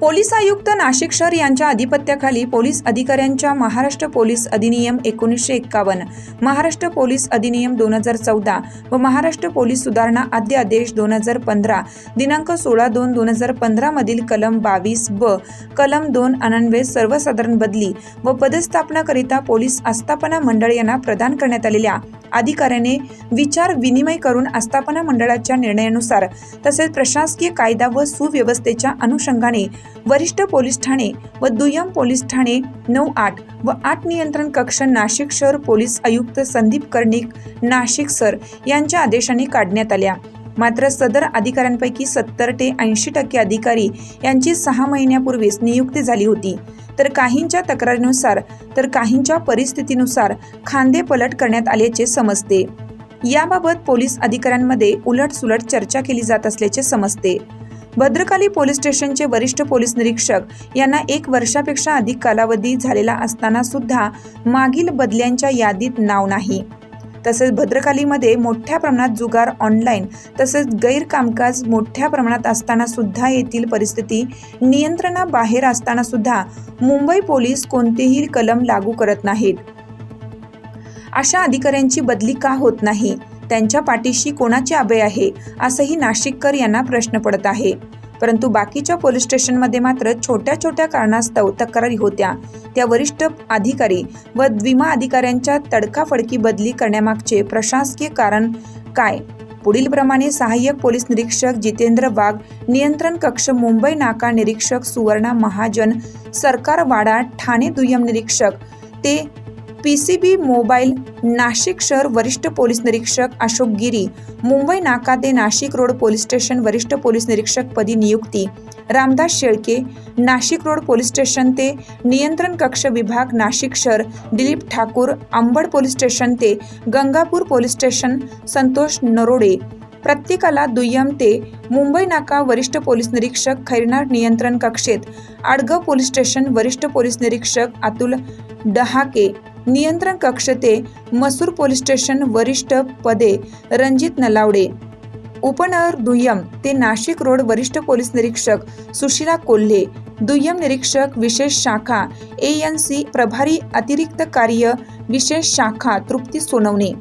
Police आयुक्त नाशिक शहर यांच्या अधिपत्याखाली पोलीस अधिकाऱ्यांच्या महाराष्ट्र पोलीस अधिनियम एकोणीसशे एक्कावन्न महाराष्ट्र पोलीस अधिनियम दोन हजार चौदा व महाराष्ट्र पोलीस सुधारणा अध्यादेश दोन हजार पंधरा दिनांक सोळा दोन दोन हजार पंधरामधील कलम बावीस ब कलम दोन अनन्वय सर्वसाधारण बदली व पदस्थापनाकरिता पोलीस आस्थापना मंडळ यांना प्रदान करण्यात आलेल्या अधिकाऱ्याने विचार विनिमय करून आस्थापना मंडळाच्या निर्णयानुसार तसेच प्रशासकीय कायदा व सुव्यवस्थेच्या अनुषंगाने वरिष्ठ पोलीस ठाणे व दुय्यम पोलीस ठाणे नऊ आठ व आठ नियंत्रण कक्ष नाशिक शहर पोलीस आयुक्त संदीप कर्णिक नाशिक सर यांच्या आदेशाने काढण्यात आल्या. मात्र सदर अधिकाऱ्यांपैकी सत्तर ते ऐंशी टक्के अधिकारी यांची सहा महिन्यापूर्वीच नियुक्ती झाली होती. तर काहींच्या तक्रारीनुसार तर काहींच्या परिस्थितीनुसार खांदे पलट करण्यात आल्याचे समजते. याबाबत पोलीस अधिकाऱ्यांमध्ये उलटसुलट चर्चा केली जात असल्याचे समजते. भद्रकाली पोलीस स्टेशनचे वरिष्ठ पोलीस निरीक्षक यांना एक वर्षापेक्षा अधिक कालावधी झालेला असताना सुद्धा मागील बदल्यांच्या यादीत नाव नाही. तसेच भद्रकालीमध्ये मोठ्या प्रमाणात जुगार ऑनलाईन तसेच गैरकामकाज मोठ्या प्रमाणात असताना सुद्धा येथील परिस्थिती नियंत्रणाबाहेर असताना सुद्धा मुंबई पोलीस कोणतेही कलम लागू करत नाहीत. अशा अधिकाऱ्यांची बदली का होत नाही? त्यांच्या पाठीशी कोणाचे अभय आहे? असंही नाशिककर यांना प्रश्न पडत आहे. परंतु बाकीच्या पोलीस स्टेशनमध्ये मात्र छोट्या छोट्या कारणास्तव तक्रारी होत्या. त्या वरिष्ठ अधिकारी व विमा अधिकाऱ्यांच्या तडकाफडकी बदली करण्यामागचे प्रशासकीय कारण काय? पुढील प्रमाणे सहाय्यक पोलीस निरीक्षक जितेंद्र वाघ नियंत्रण कक्ष मुंबई नाका निरीक्षक सुवर्णा महाजन सरकारवाडा ठाणे दुय्यम निरीक्षक ते P C B mobile Nashik शहर वरिष्ठ पोलीस निरीक्षक अशोक गिरी मुंबई नाका ते नाशिक रोड पोलीस स्टेशन वरिष्ठ पोलीस निरीक्षक पदी नियुक्ती Ramdas Shelke Nashik road police station ते नियंत्रण कक्ष विभाग नाशिक शहर दिलीप ठाकूर अंबड पोलीस स्टेशन ते गंगापूर पोलीस स्टेशन संतोष नरोडे. प्रत्येकाला दुय्यम ते मुंबई नाका वरिष्ठ पोलीस निरीक्षक खैरनार नियंत्रण कक्षेत आडगाव पोलीस स्टेशन वरिष्ठ पोलीस निरीक्षक अतुल डहाके. नियंत्रण कक्ष ते मसूर पोलीस स्टेशन वरिष्ठ पदे रणजित नलावडे. उपनगर दुय्यम ते नाशिक रोड वरिष्ठ पोलीस निरीक्षक सुशिला कोल्हे. दुय्यम निरीक्षक विशेष शाखा ए एन सी प्रभारी अतिरिक्त कार्य विशेष शाखा तृप्ती सोनवणे.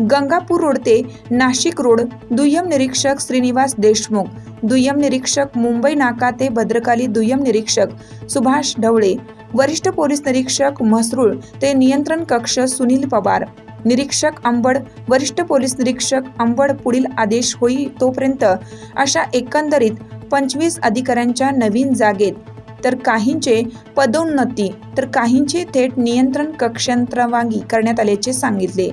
गंगापूर रोड ते नाशिक रोड दुय्यम निरीक्षक श्रीनिवास देशमुख दुय्यम निरीक्षक मुंबई नाका ते भद्रकाली दुय्यम निरीक्षक सुभाष ढवळे वरिष्ठ पोलीस निरीक्षक म्हसरूळ ते नियंत्रण कक्ष सुनील पवार निरीक्षक अंबड वरिष्ठ पोलीस निरीक्षक अंबड पुढील आदेश होई तोपर्यंत अशा एकंदरीत पंचवीस अधिकाऱ्यांच्या नवीन जागेत. तर काहींचे पदोन्नती तर काहींचे थेट नियंत्रण कक्षांतरवांगी करण्यात आल्याचे सांगितले.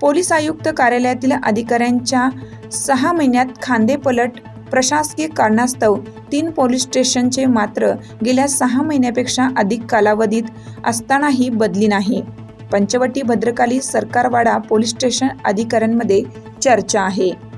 पोलीस आयुक्त कार्यालयातील अधिकाऱ्यांच्या सहा महिन्यात खांदेपलट प्रशासकीय कारणास्तव तीन पोलीस स्टेशनचे मात्र गेल्या सहा महिन्यापेक्षा अधिक कालावधीत असतानाही बदली नाही. पंचवटी भद्रकाली सरकारवाडा पोलीस स्टेशन अधिकाऱ्यांमध्ये चर्चा आहे.